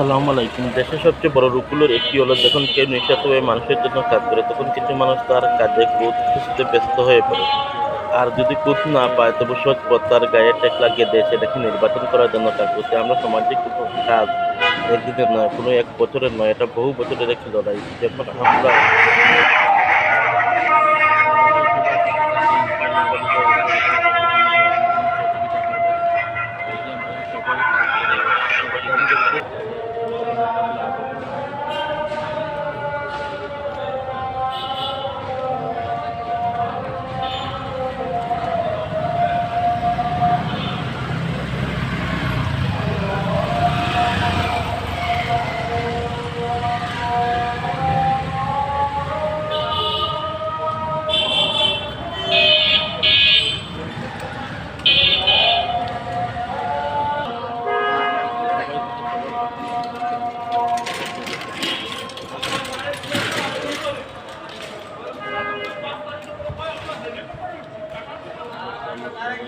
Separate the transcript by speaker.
Speaker 1: আসসালামু আলাইকুম দেশের সবচেয়ে বড় রূপগুলোর একটি হলো, যখন কেউ নিঃস্বার্থভাবে মানুষের জন্য কাজ করে, তখন কিছু মানুষ তার কাজে ক্রোধ খুঁজতে ব্যস্ত হয়ে পড়ে আর যদি ক্রোধ না পায়, তবে সৎ পথ তার গায়ে ট্যাক লাগিয়ে দেয়, সেটাকে নির্বাচন করার জন্য কাজ করছে আমরা সামাজিক কাজ একদিনের নয় কোনো এক বছরের নয়, এটা বহু বছরের একটি লড়াই, যখন আমরা Thank you. আজকে